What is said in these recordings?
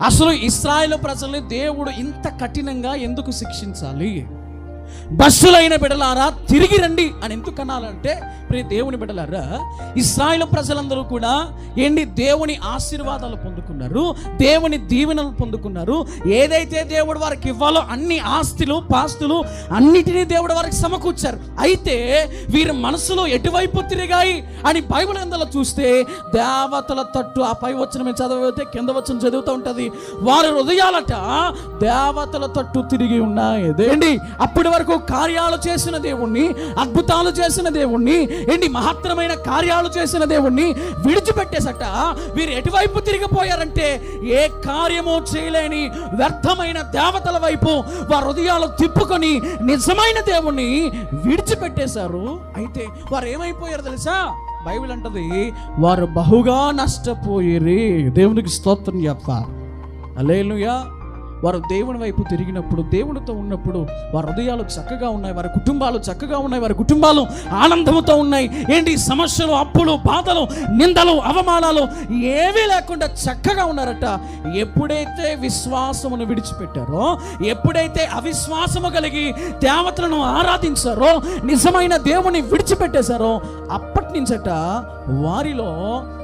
అసలు ఇస్రాయేల్ ప్రజల్ని దేవుడు ఇంత కఠినంగా ఎందుకు శిక్షించాలి? బస్సులైన బిడలారా తిరిగి రండి అని ఎందుకు అనాలంటే ప్రియ దేవుని బిడలారా ఇస్రాయేల్ ప్రజలందరూ కూడా ఏంటి దేవుని ఆశీర్వాదాలు పొందుకున్నారు దేవుని దీవెనలు పొందుకున్నారు. ఏదైతే దేవుడు వారికి ఇవ్వాలో అన్ని ఆస్తులు పాస్తులు అన్నిటినీ దేవుడు వారికి సమకూర్చారు. అయితే వీరి మనసులో ఎటువైపు తిరిగాయి అని బైబిల్ ఎందులో చూస్తే దేవతల తట్టు ఆ పై వచ్చిన మేము చదివితే కింద వచ్చిన చదువుతూ ఉంటుంది. వారి హృదయాలట దేవతల తట్టు తిరిగి ఉన్నాయి. అదేంటి అప్పటి వరకు కార్యాలు చేసిన దేవుణ్ణి అద్భుతాలు చేసిన దేవుణ్ణి ఎన్ని మహత్తరమైన కార్యాలు చేసిన దేవుణ్ణి విడిచిపెట్టేసట. వీరు ఎటువైపు తిరిగిపోయారంటే ఏ కార్యము చేయలేని వ్యర్థమైన దేవతల వైపు వారి హృదయాలు తిప్పుకొని నిజమైన దేవుణ్ణి విడిచిపెట్టేశారు. అయితే వారు ఏమైపోయారు తెలుసా? బైబిల్ అంటది వారు బహుగా నష్టపోయిరి. దేవునికి స్తోత్రం చెప్పారు అలేలుయా వారు దేవుని వైపు తిరిగినప్పుడు దేవునితో ఉన్నప్పుడు వారి హృదయాలు చక్కగా ఉన్నాయి వారి కుటుంబాలు చక్కగా ఉన్నాయి వారి కుటుంబాలు ఆనందంతో ఉన్నాయి. ఏంటి? సమస్యలు అప్పులు బాధలు నిందలు అవమానాలు ఏమీ లేకుండా చక్కగా ఉన్నారట. ఎప్పుడైతే విశ్వాసమును విడిచిపెట్టారో ఎప్పుడైతే అవిశ్వాసము కలిగి దేవతలను ఆరాధించారో నిజమైన దేవుని విడిచిపెట్టేశారో అప్పటి నుంచట వారిలో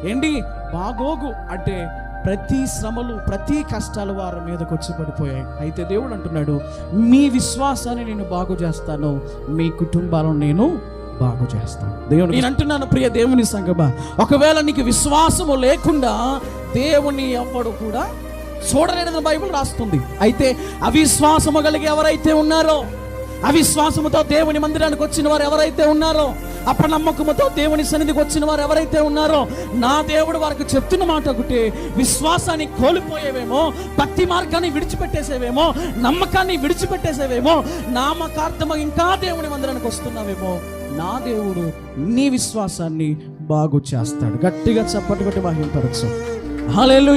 ఏంటి? బాగోగు అంటే ప్రతి శ్రమలు ప్రతి కష్టాలు వారి మీదకు వచ్చి పడిపోయాయి. అయితే దేవుడు అంటున్నాడు మీ విశ్వాసాన్ని నేను బాగు చేస్తాను. మీ కుటుంబాలను నేను బాగు చేస్తాను. దేవుడు నేను అంటున్నాను ప్రియ దేవుని సంగమా ఒకవేళ నీకు విశ్వాసము లేకుండా దేవుని ఎవ్వడు కూడా చూడలేదని బైబిల్ రాస్తుంది. అయితే అవిశ్వాసము కలిగి ఎవరైతే ఉన్నారో అవిశ్వాసముతో దేవుని మందిరానికి వచ్చిన వారు ఎవరైతే ఉన్నారో అపనమ్మకముతో దేవుని సన్నిధికి వచ్చిన వారు ఎవరైతే ఉన్నారో నా దేవుడు వారికి చెప్తున్న మాట ఒకటి విశ్వాసాన్ని కోల్పోయేవేమో భక్తి మార్గాన్ని విడిచిపెట్టేసేవేమో నమ్మకాన్ని విడిచిపెట్టేసేవేమో నామకార్థము ఇంకా దేవుని మందిరానికి వస్తున్నావేమో నా దేవుడు నీ విశ్వాసాన్ని బాగు చేస్తాడు. గట్టిగా చప్పటి కొట్టి మహింపరచు. హాలేలు